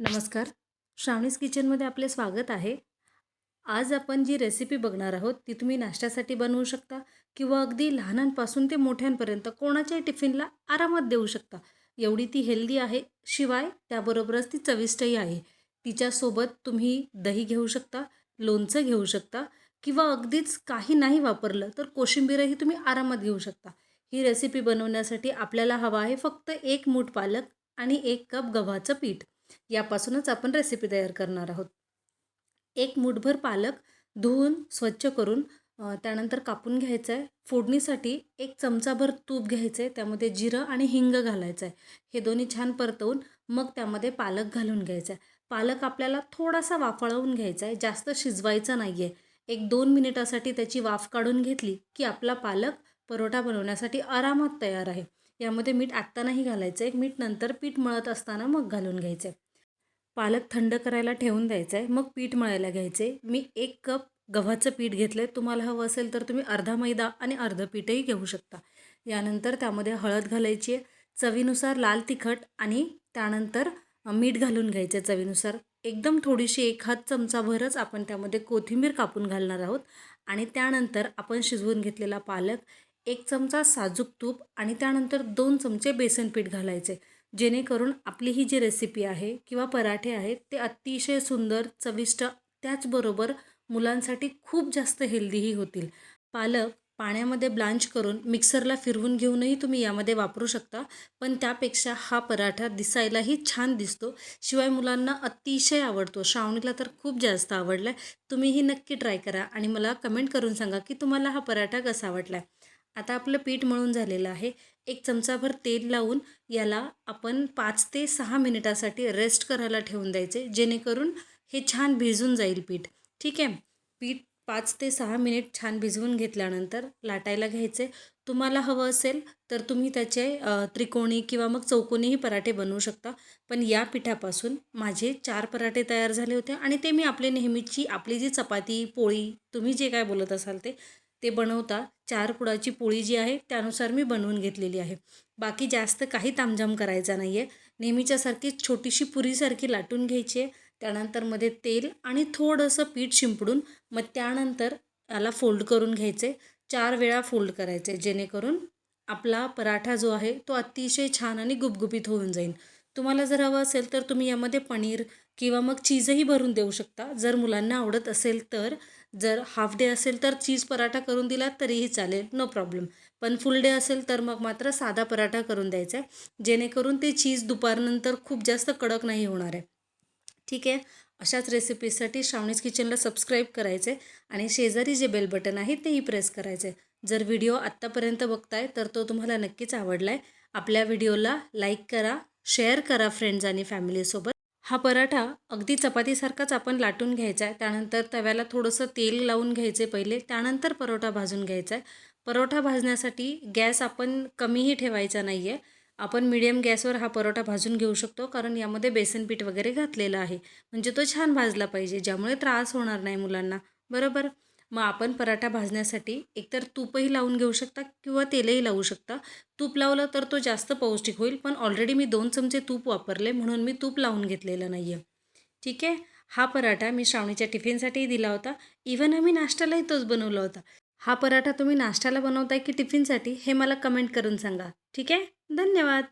नमस्कार. श्रावणीस किचनमध्ये आपले स्वागत आहे. आज आपण जी रेसिपी बघणार आहोत ती तुम्ही नाश्त्यासाठी बनवू शकता किंवा अगदी लहानांपासून ते मोठ्यांपर्यंत कोणाच्याही टिफिनला आरामात देऊ शकता. एवढी ती हेल्दी आहे शिवाय त्याबरोबरच ती चविष्टही आहे. तिच्यासोबत तुम्ही दही घेऊ शकता लोणचं घेऊ शकता किंवा अगदीच काही नाही वापरलं तर कोशिंबीरही तुम्ही आरामात घेऊ शकता. ही रेसिपी बनवण्यासाठी आपल्याला हवा आहे फक्त एक मूठ पालक आणि एक कप गव्हाचं पीठ. यापासूनच आपण रेसिपी तयार करणार आहोत. एक मुठभर पालक धुवून स्वच्छ करून त्यानंतर कापून घ्यायचं आहे फोडणीसाठी एक चमचाभर तूप घ्यायचं आहे त्यामध्ये जिरं आणि हिंग घालायचं आहे हे दोन्ही छान परतवून मग त्यामध्ये पालक घालून घ्यायचा आहे पालक आपल्याला थोडासा वाफळवून घ्यायचा आहे जास्त शिजवायचा नाही आहे एक दोन मिनिटासाठी त्याची वाफ काढून घेतली की आपला पालक परोठा बनवण्यासाठी आरामात तयार आहे. यामध्ये मीठ आत्ता नाही घालायचं. आहे मीठ नंतर पीठ मळत असताना मग घालून घ्यायचं. आहे पालक थंड करायला ठेवून द्यायचं. आहे मग पीठ मळायला घ्यायचे. मी एक कप गव्हाचं पीठ घेतलं आहे तुम्हाला हवं असेल तर तुम्ही अर्धा मैदा आणि अर्धं पीठही घेऊ शकता. यानंतर त्यामध्ये हळद घालायची आहे. चवीनुसार लाल तिखट आणि त्यानंतर मीठ घालून घ्यायचं आहे चवीनुसार. एकदम थोडीशी एक हात चमचाभरच आपण त्यामध्ये कोथिंबीर कापून घालणार आहोत. आणि त्यानंतर आपण शिजवून घेतलेला पालक एक चमचा साजूक तूप आणि त्यानंतर दोन चमचे बेसन पीठ घालायचे. जेणेकरून आपली ही जी रेसिपी आहे किंवा पराठे आहेत ते अतिशय सुंदर चविष्ट त्याचबरोबर मुलांसाठी खूप जास्त हेल्दीही होतील. पालक पाण्यामध्ये ब्लांच करून मिक्सरला फिरवून घेऊनही तुम्ही यामध्ये वापरू शकता पण त्यापेक्षा हा पराठा दिसायलाही छान दिसतो. शिवाय मुलांना अतिशय आवडतो. श्रावणीला तर खूप जास्त आवडला आहे तुम्हीही नक्की ट्राय करा आणि मला कमेंट करून सांगा की तुम्हाला हा पराठा कसा आवडला आहे आता आपलं पीठ मळून झालेलं आहे. एक चमचाभर तेल लावून याला आपण पाच ते सहा मिनिटासाठी रेस्ट करायला ठेवून द्यायचे. जेणेकरून हे छान भिजून जाईल पीठ. ठीक आहे? पीठ पाच ते सहा मिनिट छान भिजवून घेतल्यानंतर लाटायला घ्यायचे. तुम्हाला हवं असेल तर तुम्ही त्याचे त्रिकोणी किंवा मग चौकोनीही पराठे बनवू शकता. पण या पिठापासून माझे चार पराठे तयार झाले होते आणि ते मी आपले नेहमीची आपली जी चपाती पोळी तुम्ही जे काय बोलत असाल ते ते बनवता. चार पुडाची पोळी जी आहे त्यानुसार मी बनवून घेतलेली आहे. बाकी जास्त काही तामझाम करायचा नाही आहे नेहमीच्यासारखी छोटीशी पुरीसारखी लाटून घ्यायची आहे. त्यानंतरमध्ये तेल आणि थोडंसं पीठ शिंपडून मग त्यानंतर याला फोल्ड करून घ्यायचे. चार वेळा फोल्ड करायचे जेणेकरून आपला पराठा जो आहे तो अतिशय छान आणि गुबगुबीत होऊन जाईल. तुम्हाला जर हवं असेल तर तुम्ही यामध्ये पनीर किंवा मग चीजही भरून देऊ शकता. जर मुलांना आवडत असेल तर जर हाफ डे असेल तर चीज पराठा करून दिला तरीही चालेल नो प्रॉब्लेम पण फुल डे असेल तर मग मात्र साधा पराठा करून द्यायचा आहे. जेणेकरून ते चीज दुपारनंतर खूप जास्त कडक नाही होणार आहे. ठीक आहे? अशाच रेसिपीसाठी श्रावणीज किचनला सबस्क्राईब करायचे आणि शेजारी जे बेल बटन आहे तेही प्रेस करायचे जर व्हिडिओ आत्तापर्यंत बघताय तर तो तुम्हाला नक्कीच आवडला आहे आपल्या व्हिडिओला लाईक करा शेअर करा फ्रेंड्स आणि फॅमिलीसोबत हा पराठा अगदी चपातीसारखाच आपण लाटून घ्यायचा आहे. त्यानंतर तव्याला थोडंसं तेल लावून घ्यायचे पहिले. त्यानंतर परोठा भाजून घ्यायचा आहे. परोठा भाजण्यासाठी गॅस आपण कमीही ठेवायचा नाही आहे आपण मिडियम गॅसवर हा परोठा भाजून घेऊ शकतो कारण यामध्ये बेसन पीठ वगैरे घातलेलं आहे. म्हणजे तो छान भाजला पाहिजे ज्यामुळे त्रास होणार नाही मुलांना. बरोबर? मग आपण पराठा भाजण्यासाठी एकतर तूपही लावून घेऊ शकता किंवा तेलही लावू शकता. तूप लावलं तर तो जास्त पौष्टिक होईल पण ऑलरेडी मी दोन चमचे तूप वापरले म्हणून मी तूप लावून घेतलेलं नाही आहे ठीक आहे? हा पराठा मी श्रावणीच्या टिफिनसाठीही दिला होता. इवन आम्ही नाश्त्यालाही तोच बनवला होता. हा पराठा तुम्ही नाश्त्याला बनवताय की टिफिनसाठी हे मला कमेंट करून सांगा. ठीक आहे? धन्यवाद.